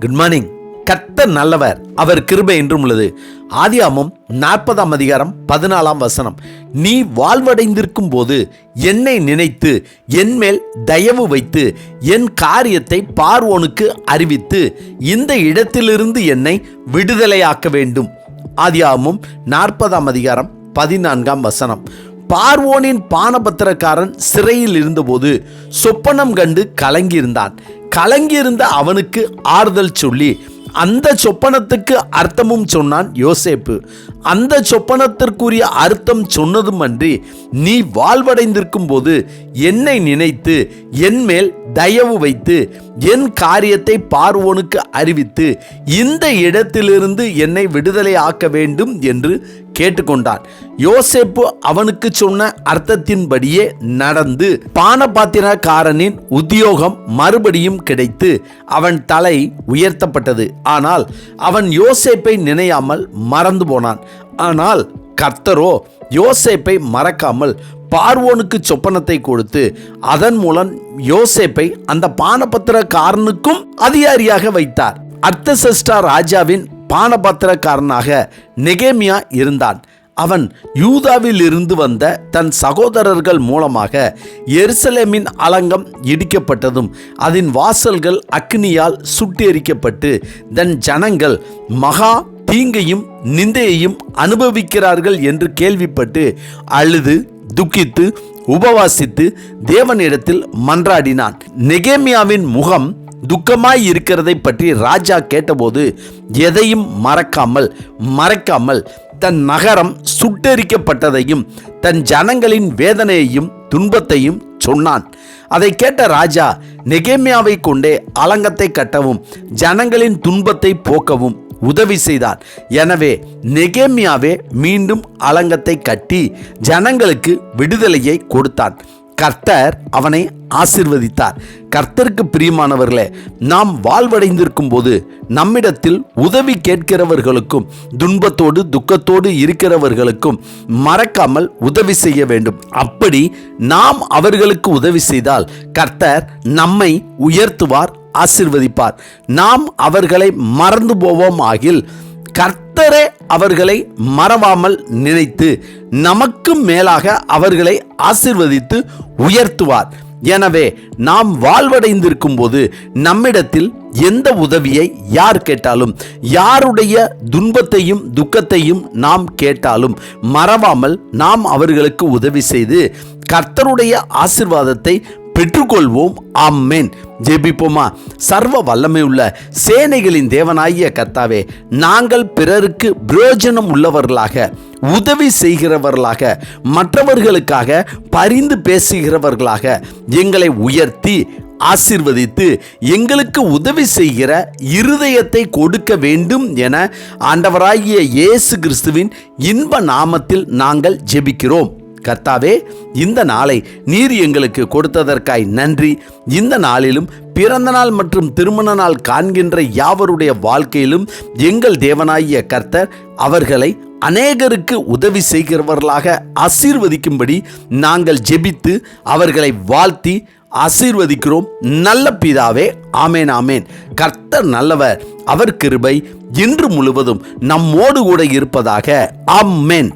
Good morning கர்த்தர் நல்லவர். அவர் கிருபை என்றும் உள்ளது. ஆதியாமம் நாற்பதாம் அதிகாரம் பதினாலாம் வசனம். நீ வாழ்வடைந்திருக்கும் போது என்னை நினைத்து என் மேல் தயவு வைத்து என் காரியத்தை பார்வோனுக்கு அறிவித்து இந்த இடத்திலிருந்து என்னை விடுதலையாக்க வேண்டும். ஆதியாமம் நாற்பதாம் அதிகாரம் பதினான்காம் வசனம். பார்வோனின் பானபத்திரக்காரன் சிறையில் இருந்தபோது சொப்பனம் கண்டு கலங்கியிருந்தான். கலங்கியிருந்த அவனுக்கு ஆறுதல் சொல்லி அந்த சொப்பனத்துக்கு அர்த்தமும் சொன்னான் யோசேப்பு. அந்த சொப்பனத்திற்குரிய அர்த்தம் சொன்னதும் அன்றி நீ வாழ்வடைந்திருக்கும் போது என்னை நினைத்து என் மேல் தயவு வைத்து என் காரியத்தை பார்வோனுக்கு அறிவித்து இந்த இடத்திலிருந்து என்னை விடுதலை ஆக்க வேண்டும் என்று கேட்டுக்கொண்டான். யோசேப்பு அவனுக்கு சொன்ன அர்த்தத்தின்படியே நடந்து பானபாத்திரக்காரனின் உத்தியோகம் மறுபடியும் கிடைத்து அவன் தலை உயர்த்தப்பட்டது. ஆனால் அவன் யோசேப்பை நினையாமல் மறந்து போனான். ஆனால் கர்த்தரோ யோசேப்பை மறக்காமல் பார்வோனுக்கு சொப்பனத்தை கொடுத்து அதன் மூலம் யோசேப்பை அந்த பானபத்திரக்காரனுக்கும் அதிகாரியாக வைத்தார். அர்த்தசஷ்டா ராஜாவின் பானபத்திரக்காரனாக நெகேமியா இருந்தான். அவன் யூதாவில் இருந்து வந்த தன் சகோதரர்கள் மூலமாக எருசலேமின் அலங்கம் இடிக்கப்பட்டதும் அதன் வாசல்கள் அக்னியால் சுட்டெரிக்கப்பட்டு தன் ஜனங்கள் மகா தீங்கையும் நிந்தையையும் அனுபவிக்கிறார்கள் என்று கேள்விப்பட்டு அழுது துக்கித்து உபவாசித்து தேவனிடத்தில் மன்றாடினான். நெகேமியாவின் முகம் துக்கமாய் இருக்கிறதை பற்றி ராஜா கேட்டபோது எதையும் மறக்காமல் மறைக்காமல் தன் நகரம் சுட்டெரிக்கப்பட்டதையும் தன் ஜனங்களின் வேதனையையும் துன்பத்தையும் சொன்னான். அதை கேட்ட ராஜா நெகேமியாவை கொண்டே அலங்கத்தை கட்டவும் ஜனங்களின் துன்பத்தை போக்கவும் உதவி செய்தார். எனவே நெகேமியாவே மீண்டும் அலங்கத்தை கட்டி ஜனங்களுக்கு விடுதலையை கொடுத்தான். கர்த்தர் அவனை ஆசிர்வதித்தார். கர்த்தருக்கு பிரியமானவர்களே நாம் வாழ்வடைந்திருக்கும் போது நம்மிடத்தில் உதவி கேட்கிறவர்களுக்கும் துன்பத்தோடு துக்கத்தோடு இருக்கிறவர்களுக்கும் மறக்காமல் உதவி செய்ய வேண்டும். அப்படி நாம் அவர்களுக்கு உதவி செய்தால் கர்த்தர் நம்மை உயர்த்துவார் ஆசிர்வதிப்பார். நாம் அவர்களை மறந்து போவோம் ஆகில் கர்த்தரே அவர்களை மறவாமல் நினைத்து நமக்கு மேலாக அவர்களை ஆசிர்வதித்து உயர்த்துவார். எனவே நாம் வாழ்வடைந்திருக்கும் போது நம்மிடத்தில் எந்த உதவியை யார் கேட்டாலும் யாருடைய துன்பத்தையும் துக்கத்தையும் நாம் கேட்டாலும் மறவாமல் நாம் அவர்களுக்கு உதவி செய்து கர்த்தருடைய ஆசிர்வாதத்தை பெற்றுக்கொள்வோம். ஆம்மேன் ஜெபிப்போமா. சர்வ வல்லமை உள்ள சேனைகளின் தேவனாகிய கர்த்தாவே நாங்கள் பிறருக்கு பிரயோஜனம் உள்ளவர்களாக உதவி செய்கிறவர்களாக மற்றவர்களுக்காக பரிந்து பேசுகிறவர்களாக எங்களை உயர்த்தி ஆசிர்வதித்து எங்களுக்கு உதவி செய்கிற இருதயத்தை கொடுக்க வேண்டும் என ஆண்டவராகிய இயேசு கிறிஸ்துவின் இன்ப நாமத்தில் நாங்கள் ஜெபிக்கிறோம். கர்த்தாவே இந்த நாளை நீர் எங்களுக்கு கொடுத்ததற்காய் நன்றி. இந்த நாளிலும் பிறந்த நாள் மற்றும் திருமண நாள் காண்கின்ற யாவருடைய வாழ்க்கையிலும் எங்கள் தேவனாகிய கர்த்தர் அவர்களை அநேகருக்கு உதவி செய்கிறவர்களாக ஆசீர்வதிக்கும்படி நாங்கள் ஜெபித்து அவர்களை வாழ்த்தி ஆசீர்வதிக்கிறோம். நல்ல பிதாவே ஆமேன் ஆமேன். கர்த்தர் நல்லவர் அவர் கிருபை இன்று முழுவதும் நம்மோடு கூட இருப்பதாக ஆமேன்.